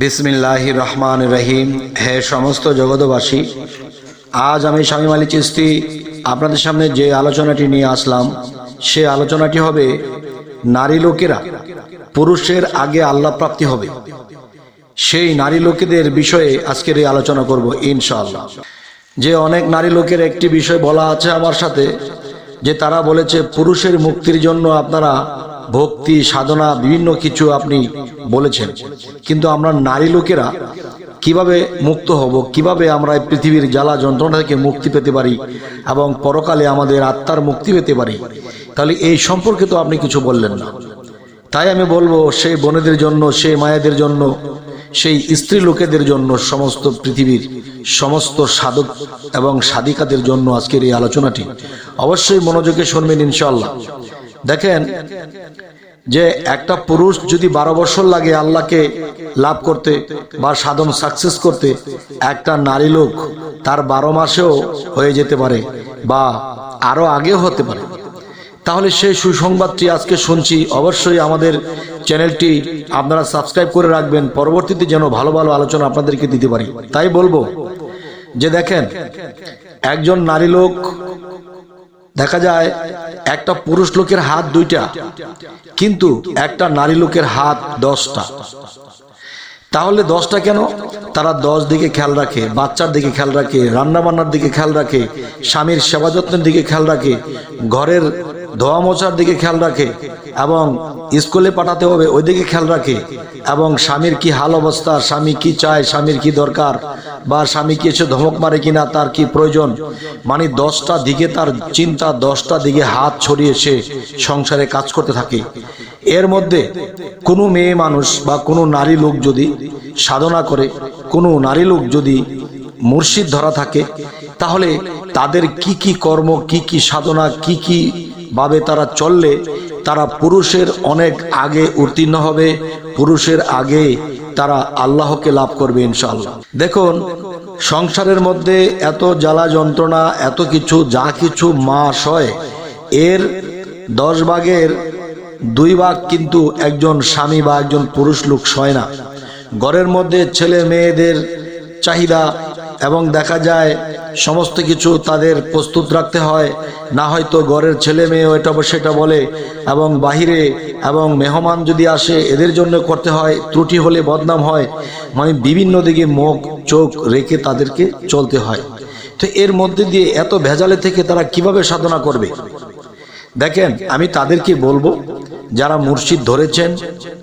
বিসমিল্লাহ রহমান রহিম। হে সমস্ত জগতবাসী আজ আমি স্বামী মালি চিস্তি আপনাদের সামনে যে আলোচনাটি নিয়ে আসলাম, সে আলোচনাটি হবে, নারী লোকেরা পুরুষের আগে আল্লাহ প্রাপ্তি হবে। সেই নারী লোকেদের বিষয়ে আজকের এই আলোচনা করব ইনশাআল্লাহ। যে অনেক নারী লোকের একটি বিষয় বলা আছে আমার সাথে, যে তারা বলেছে, পুরুষের মুক্তির জন্য আপনারা ভক্তি, সাধনা, বিভিন্ন কিছু আপনি বলেছেন। কিন্তু আমরা নারী লোকেরা কীভাবে মুক্ত হব, কীভাবে আমরা এই পৃথিবীর জ্বালা যন্ত্রণা থেকে মুক্তি পেতে পারি এবং পরকালে আমাদের আত্মার মুক্তি পেতে পারি? তাহলে এই সম্পর্কে তো আপনি কিছু বললেন না। তাই আমি বলব সেই বোনেদের জন্য সেই মায়েদের জন্য, সেই স্ত্রী লোকেদের জন্য, সমস্ত পৃথিবীর সমস্ত সাধক এবং সাধিকাদের জন্য আজকের এই আলোচনাটি। অবশ্যই মনোযোগে শুনবেন ইনশাল্লাহ দেখেন যে একটা পুরুষ যদি বারো বছর লাগে আল্লাহকে লাভ করতে বা সাধন সাকসেস করতে, একটা নারী লোক তার বারো মাসেও হয়ে যেতে পারে বা আরও আগেও হতে পারে। তাহলে সেই সুসংবাদটি আজকে শুনছি। অবশ্যই আমাদের চ্যানেলটি আপনারা সাবস্ক্রাইব করে রাখবেন। পরবর্তীতে যেন ভালো ভালো আলোচনা আপনাদেরকে দিতে পারি। তাই বলব যে দেখেন, একজন নারী লোক দেখা যায় একটা পুরুষ লোকের হাত দুইটা, কিন্তু একটা নারী লোকের হাত দশটা। তাহলে দশটা কেন? তারা দশ দিকে খেয়াল রাখে, বাচ্চার দিকে খেয়াল রাখে রান্না বান্নার দিকে খেয়াল রাখে, স্বামীর সেবা যত্নের দিকে খেয়াল রাখে, ঘরের ধোয়া মোছার দিকে খেয়াল রাখে এবং স্কুলে পাঠাতে হবে ওই দিকে খেয়াল রাখে এবং স্বামীর কি হাল অবস্থা, স্বামী কি চায়, স্বামীর কি দরকার বা স্বামী কি এসে ধমক মারে কিনা, তার কি প্রয়োজন? মানে দশটা দিকে তার চিন্তা, দশটা দিকে হাত ছড়িয়ে সে সংসারে কাজ করতে থাকে। এর মধ্যে কোনো মেয়ে মানুষ বা কোনো নারী লোক যদি সাধনা করে, কোনো নারী লোক যদি মুর্শিদ ধরা থাকে, তাহলে তাদের কি কি কর্ম, কি কি সাধনা, কি কি ভাবে তারা চললে তারা পুরুষের অনেক আগে উত্তীর্ণ হবে, পুরুষের আগে তারা আল্লাহকে লাভ করবে ইনশাআল্লাহ। দেখুন, সংসারের মধ্যে এত জ্বালা যন্ত্রণা, এত কিছু, যা কিছু মাস হয়, এর দশ ভাগের দুই ভাগ কিন্তু একজন স্বামী বা একজন পুরুষ লোক সয় না। ঘরের মধ্যে ছেলে মেয়েদের চাহিদা এবং দেখা যায় সমস্ত কিছু তাদের প্রস্তুত রাখতে হয়। না হয়তো ঘরের ছেলে মেয়ে এটা সেটা বলে এবং বাহিরে এবং মেহমান যদি আসে, এদের জন্য করতে হয়, ত্রুটি হলে বদনাম হয়। মানে বিভিন্ন দিকে মুখ, চোখ রেখে তাদেরকে চলতে হয়। তো এর মধ্যে দিয়ে এত ভেজালে থেকে তারা কীভাবে সাধনা করবে? দেখেন, আমি তাদেরকে বলব, যারা মুর্শিদ ধরেছেন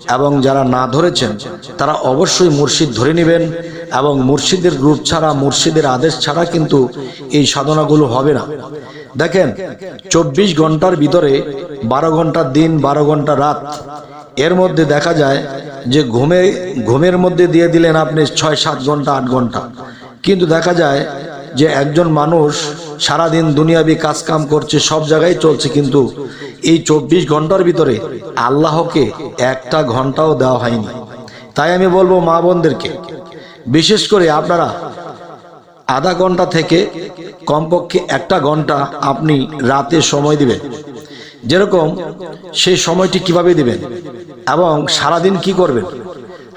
এবং যারা না ধরেছেন, তারা অবশ্যই মুর্শিদ ধরে নেবেন। এবং মুর্শিদের রূপ ছাড়া, মুর্শিদের আদেশ ছাড়া কিন্তু এই সাধনাগুলো হবে না। দেখেন, চব্বিশ ঘণ্টার ভিতরে বারো ঘণ্টা দিন, বারো ঘণ্টা রাত। এর মধ্যে দেখা যায় যে ঘুমে, ঘুমের মধ্যে দিয়ে দিলেন আপনি ছয়, সাত ঘণ্টা, আট ঘণ্টা। কিন্তু দেখা যায় যে একজন মানুষ সারাদিন দুনিয়াবি কাজ কাম করছে, সব জায়গায় চলছে, কিন্তু এই চব্বিশ ঘণ্টার ভিতরে আল্লাহকে একটা ঘন্টাও দেওয়া হয়নি। তাই আমি বলব মা বোনদেরকে বিশেষ করে আপনারা আধা ঘণ্টা থেকে কমপক্ষে একটা ঘণ্টা আপনি রাতে সময় দিবেন। যেরকম সেই সময়টি কীভাবে দিবেন এবং সারাদিন কি করবেন?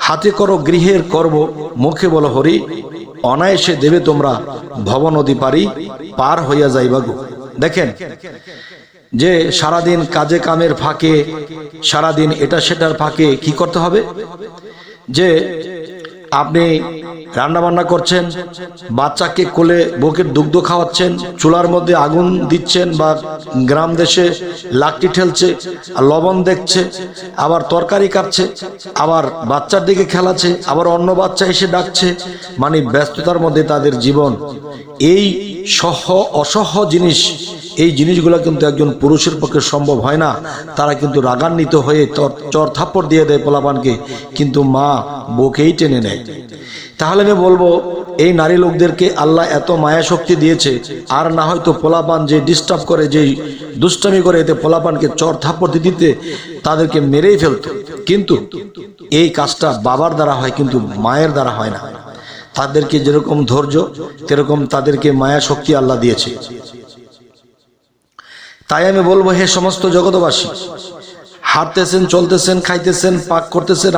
হাতে করো গৃহের কর্ম, মুখে বলো হরি, অনায়াসে দেবে তোমরা ভব নদী পারি পার হইয়া যাইবা গো। দেখেন যে সারাদিন কাজে কামের ফাঁকে, সারাদিন এটা সেটার ফাঁকে কি করতে হবে? যে আপনি রান্না বান্না করছেন, বাচ্চাকে কোলে বুকের দুগ্ধ খাওয়াচ্ছেন, চুলার মধ্যে আগুন দিচ্ছেন বা গ্রাম দেশে লাকটি ঠেলছে লবণ দেখছে, আবার তরকারি কাটছে, আবার বাচ্চার দিকে খেলাচ্ছে, আবার অন্য বাচ্চা এসে ডাকছে মানে ব্যস্ততার মধ্যে তাদের জীবন। এই সহ অসহ জিনিস এই জিনিসগুলো কিন্তু একজন পুরুষের পক্ষে সম্ভব হয় না। তারা কিন্তু রাগান্বিত হয়ে চর থাপ্পড় দিয়ে দেয় পোলাপানকে, কিন্তু মা বকেই টেনে নেয়। তাহলে আমি বলব, এই নারী লোকদেরকে আল্লাহ এত মায়া শক্তি দিয়েছে, আর না হয়তো পোলাপান যে ডিস্টার্ব করে, যে দুষ্টামি করে, এতে পোলাপানকে চর থাপ্পড় দিতে তাদেরকে মেরেই ফেলতো। কিন্তু এই কাজটা বাবার দ্বারা হয়, কিন্তু মায়ের দ্বারা হয় না। তাদেরকে যেরকম ধৈর্য সেরকম তাদেরকে মায়া শক্তি আল্লাহ দিয়েছে। তাই আমি বলব, হে সমস্ত জগতবাসী হাঁটতেছেন, চলতেছেন, খাইতেছেন, পাক করতেছেন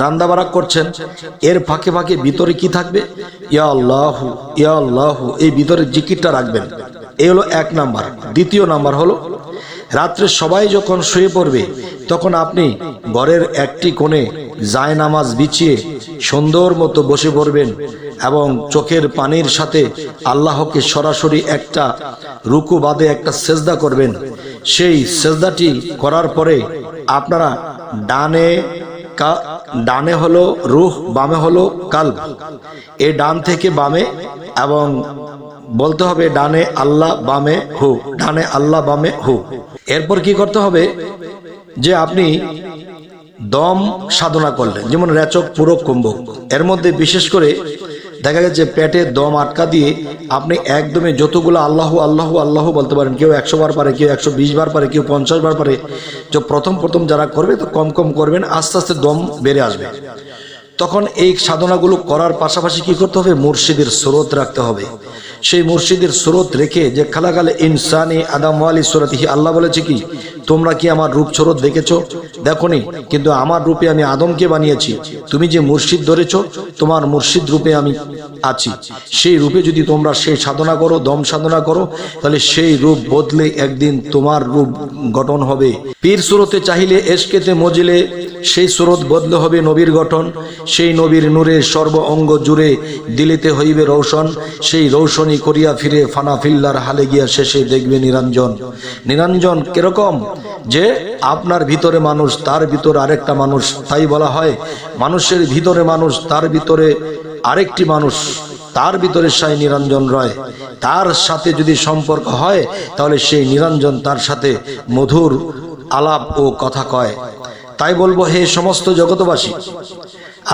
রান্না বাড়া করছেন, এর ফাঁকে ফাঁকে ভিতরে কি থাকবে? ইয়া আল্লাহ ইয়া আল্লাহ, এই ভিতরে জিকিরটা রাখবেন। এই হলো এক নাম্বার। দ্বিতীয় নাম্বার হলো, রাত্রে সবাই যখন শুয়ে পড়বে, তখন আপনি ঘরের একটি কোণে জায় নামাজ বিছিয়ে সুন্দর মতো বসে পড়বেন। এবং চোখের পানির সাথে আল্লাহকে সরাসরি একটা রুকু বাদে একটা সেজদা করবেন। সেই সেজদাটি করার পরে আপনারা ডানে ডানে হলো রুহ, বামে হলো কাল এ ডান থেকে বামে এবং বলতে হবে ডানে আল্লাহ, বামে হু, ডানে আল্লাহ, বামে হু। এরপর কি করতে হবে? যে আপনি দম সাধনা করলেন, যেমন রেচক পুরো কুম্ভক। এর মধ্যে বিশেষ করে দেখা যাচ্ছে পেটে দম আটকা দিয়ে আপনি একদমে যতগুলো আল্লাহ আল্লাহ আল্লাহ বলতে পারেন, কেউ একশো বার পারে, কেউ একশো বিশ বার পারে, কেউ পঞ্চাশ বার পারে, তো প্রথম প্রথম যারা করবে তো কম কম করবেন, আস্তে আস্তে দম বেড়ে আসবে। তখন এই সাধনাগুলো করার পাশাপাশি কি করতে হবে? মুর্শিদের স্রোত রাখতে হবে। সেই মসজিদের স্রোত রেখে যে খালাকাল ইনসানি আদাম আলী সুরতিহি, আল্লাহ বলেছে কি, তোমরা কি আমার রূপ স্রোত দেখেছ? দেখনি, কিন্তু আমার রূপে আমি আদমকে বানিয়েছি। তুমি যে মসজিদ ধরেছ, তোমার মসজিদ রূপে আমি আছি। সেই রূপে যদি তোমরা সেই সাধনা করো, দম সাধনা করো, তাহলে সেই রূপ বদলে একদিন তোমার রূপ গঠন হবে। পীর সুরতে চাহিলে এসকেতে মজিলে, সেই স্রোত বদলে হবে নবীর গঠন। সেই নবীর নূরে সর্ব অঙ্গ জুড়ে দিলিতে হইবে রৌশন সেই রৌশনী করিয়া ফিরে ফানা ফিল্লার হালে গিয়া শেষে দেখবে নিরঞ্জন। নিরঞ্জন কীরকম? যে আপনার ভিতরে মানুষ, তার ভিতরে আরেকটা মানুষ, তাই বলা হয়, মানুষের ভিতরে মানুষ, তার ভিতরে আরেকটি মানুষ তার ভিতরে সাই নিরঞ্জন রয়। তার সাথে যদি সম্পর্ক হয়, তাহলে সেই নিরঞ্জন তার সাথে মধুর আলাপ ও কথা কয়। তাই বলব, হে সমস্ত জগতবাসী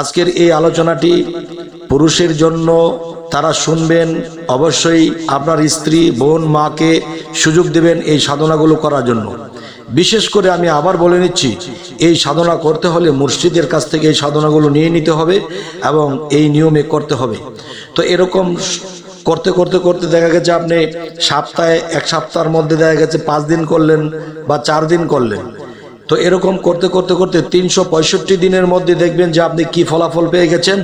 আজকের এই আলোচনাটি পুরুষের জন্য তারা শুনবেন, অবশ্যই আপনার স্ত্রী, বোন, মাকে সুযোগ দেবেন এই সাধনাগুলো করার জন্য। বিশেষ করে আমি আবার বলে নিচ্ছি, এই সাধনা করতে হলে মুর্শিদের কাছ থেকে এই সাধনাগুলো নিয়ে নিতে হবে এবং এই নিয়মে করতে হবে। তো এরকম করতে করতে করতে দেখা গেছে আপনি সপ্তাহে এক সপ্তাহের মধ্যে দেখা গেছে পাঁচ দিন করলেন বা চার দিন করলেন। তো এরকম করতে করতে করতে তিনশো পঁয়ষট্টি দিনের মধ্যে দেখবেন যে আপনি কি ফলাফল পেয়ে গেছেন।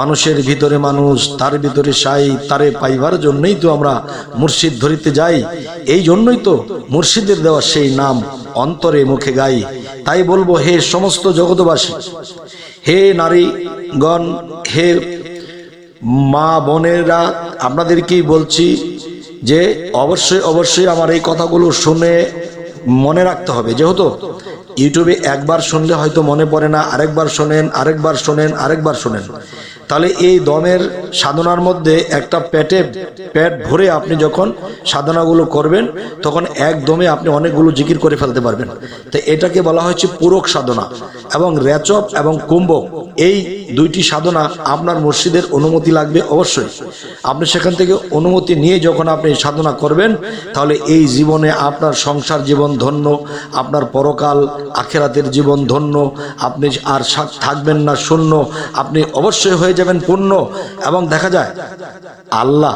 মানুষের ভিতরে মানুষ, তার ভিতরে সাই, তারে পাইবার জন্যই তো আমরা মুর্শিদ ধরিতে যাই। এই জন্যই তো মুর্শিদের দেওয়া সেই নাম, অন্তরে মুখে গাই। তাই বলব, হে সমস্ত জগতবাসী হে নারীগণ, হে মা বোনেরা, আপনাদেরকেই বলছি যে অবশ্যই অবশ্যই আমার এই কথাগুলো শুনে মনে রাখতে হবে। যেহেতু ইউটিউবে একবার শুনলে হয়তো মনে পড়ে না, আরেকবার শোনেন আরেকবার শোনেন আরেকবার শোনেন। তাহলে এই দমের সাধনার মধ্যে একটা পেটে পেট ভরে আপনি যখন সাধনাগুলো করবেন, তখন একদমে আপনি অনেকগুলো জিকির করে ফেলতে পারবেন। তো এটাকে বলা হচ্ছে পূরক সাধনা এবং রেচক এবং কুম্ভক এই দুইটি সাধনা আপনার মসজিদের অনুমতি লাগবে অবশ্যই। আপনি সেখান থেকে অনুমতি নিয়ে যখন আপনি সাধনা করবেন, তাহলে এই জীবনে আপনার সংসার জীবন ধন্য, আপনার পরকাল, আখেরাতের জীবন ধন্য, আপনি আর থাকবেন না শূন্য, আপনি অবশ্যই হয়ে যাবেন পূর্ণ এবং দেখা যায় আল্লাহ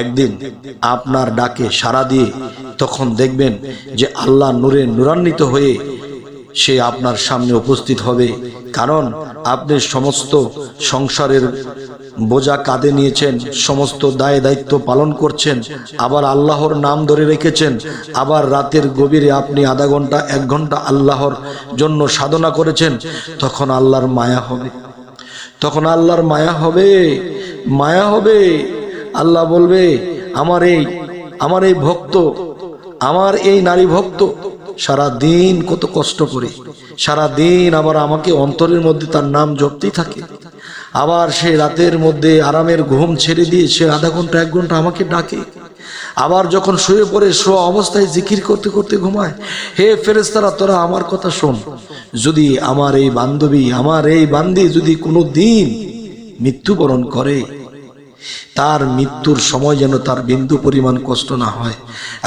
একদিন আপনার ডাকে সাড়া দিয়ে তখন দেখবেন যে আল্লাহ নূরে নূরান্বিত হয়ে সে আপনার সামনে উপস্থিত হবে। কারণ আপনি সমস্ত সংসারের বোঝা কাঁধে নিয়েছেন, সমস্ত দায় দায়িত্ব পালন করছেন, আবার আল্লাহর নাম ধরে রেখেছেন, আবার রাতের গভীরে আপনি আধা ঘণ্টা, এক ঘণ্টা আল্লাহর জন্য সাধনা করেছেন, তখন আল্লাহর মায়া হবে। তখন আল্লাহর মায়া হবে। মায়া হবে। আল্লাহ বলবে, আমার এই আমার এই ভক্ত, আমার এই নারী ভক্ত সারা দিন কত কষ্ট করে সারা দিন আবার আমাকে অন্তরের মধ্যে তার নাম জপতেই থাকে। আবার সে রাতের মধ্যে আরামের ঘুম ছেড়ে দিয়ে সে আধা ঘণ্টা, এক ঘণ্টা আমাকে ডাকে। আবার যখন শুয়ে পড়ে শো অবস্থায় জিকির করতে করতে ঘুমায়, হে ফেরেস্তারা তোরা আমার কথা শোন। যদি আমার এই বান্ধবী, আমার এই বান্দি যদি কোনো দিন মৃত্যুবরণ করে, তার মৃত্যুর সময় যেন তার বিন্দু পরিমাণ কষ্ট না হয়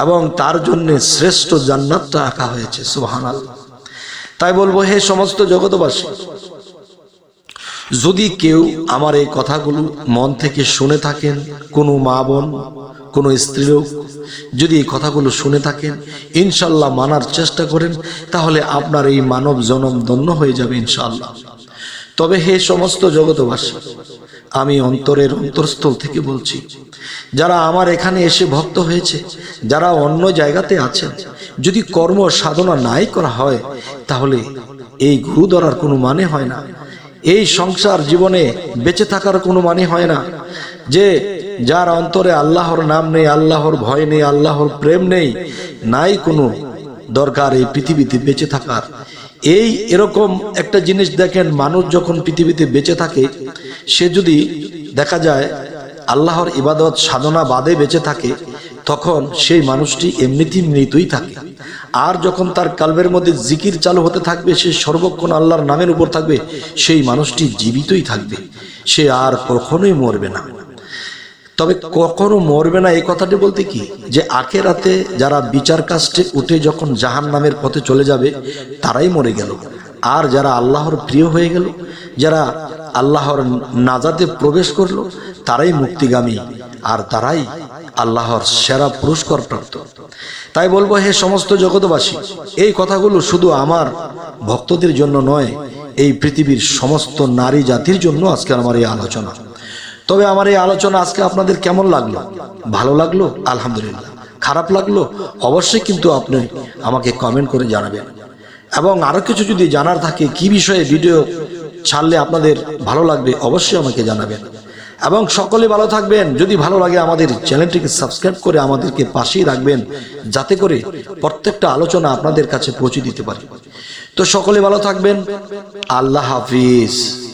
এবং তার জন্য শ্রেষ্ঠ জান্নাতটা আঁকা হয়েছে, সুবহানাল্লাহ। তাই বলব, হে সমস্ত জগতবাসী যদি কেউ আমার এই কথাগুলো মন থেকে শুনে থাকেন, কোনো মা বোন, কোনো স্ত্রীলোক যদি এই কথাগুলো শুনে থাকেন, ইনশাল্লাহ মানার চেষ্টা করেন, তাহলে আপনার এই মানব জনম ধন্য হয়ে যাবে ইনশাল্লাহ। তবে হে সমস্ত জগতবাসী আমি অন্তরের অন্তরস্থল থেকে বলছি, যারা আমার এখানে এসে ভক্ত হয়েছে, যারা অন্য জায়গাতে আছেন, যদি কর্ম সাধনা নাই করা হয়, তাহলে এই গুরু ধরার কোনো মানে হয় না। এই সংসার জীবনে বেঁচে থাকার কোনো মানে হয় না। যে যার অন্তরে আল্লাহর নাম নেই, আল্লাহর ভয় নেই, আল্লাহর প্রেম নেই, নাই কোনো দরকার এই পৃথিবীতে বেঁচে থাকার। এই এরকম একটা জিনিস দেখেন, মানুষ যখন পৃথিবীতে বেঁচে থাকে, সে যদি দেখা যায় আল্লাহর ইবাদত সাধনা বাদে বেঁচে থাকে তখন সেই মানুষটি এমনিতেই মৃতই থাকে। আর যখন তার কালবের মধ্যে জিকির চালু হতে থাকবে, সে সর্বক্ষণ আল্লাহর নামের উপর থাকবে, সেই মানুষটি জীবিতই থাকবে। সে আর কখনোই মরবে না। তবে কখনো মরবে না এই কথাটি বলতে কি? যে আখেরাতে যারা বিচার কাস্টে উঠে যখন জাহান নামের পথে চলে যাবে, তারাই মরে গেল। আর যারা আল্লাহর প্রিয় হয়ে গেল, যারা আল্লাহর নাজাতে প্রবেশ করল, তারাই মুক্তিগামী। আর তারাই আল্লাহর সেরা পুরস্কার প্রাপ্ত। তাই বলব, হে সমস্ত জগতবাসী এই কথাগুলো শুধু আমার ভক্তদের জন্য নয়, এই পৃথিবীর সমস্ত নারী জাতির জন্য আজকে আমার এই আলোচনা। তবে আমার এই আলোচনা আজকে আপনাদের কেমন লাগল? ভালো লাগল? আলহামদুলিল্লাহ। খারাপ লাগল? অবশ্যই কিন্তু আপনি আমাকে কমেন্ট করে জানাবেন। এবং আরও কিছু যদি জানার থাকে, কি বিষয়ে ভিডিও ছাড়লে আপনাদের ভালো লাগবে, অবশ্যই আমাকে জানাবেন। এবং সকলে ভালো থাকবেন। যদি ভালো লাগে আমাদের চ্যানেলটিকে সাবস্ক্রাইব করে আমাদেরকে পাশেই রাখবেন, যাতে করে প্রত্যেকটা আলোচনা আপনাদের কাছে পৌঁছে দিতে পারি। তো সকলে ভালো থাকবেন। আল্লাহ হাফিজ।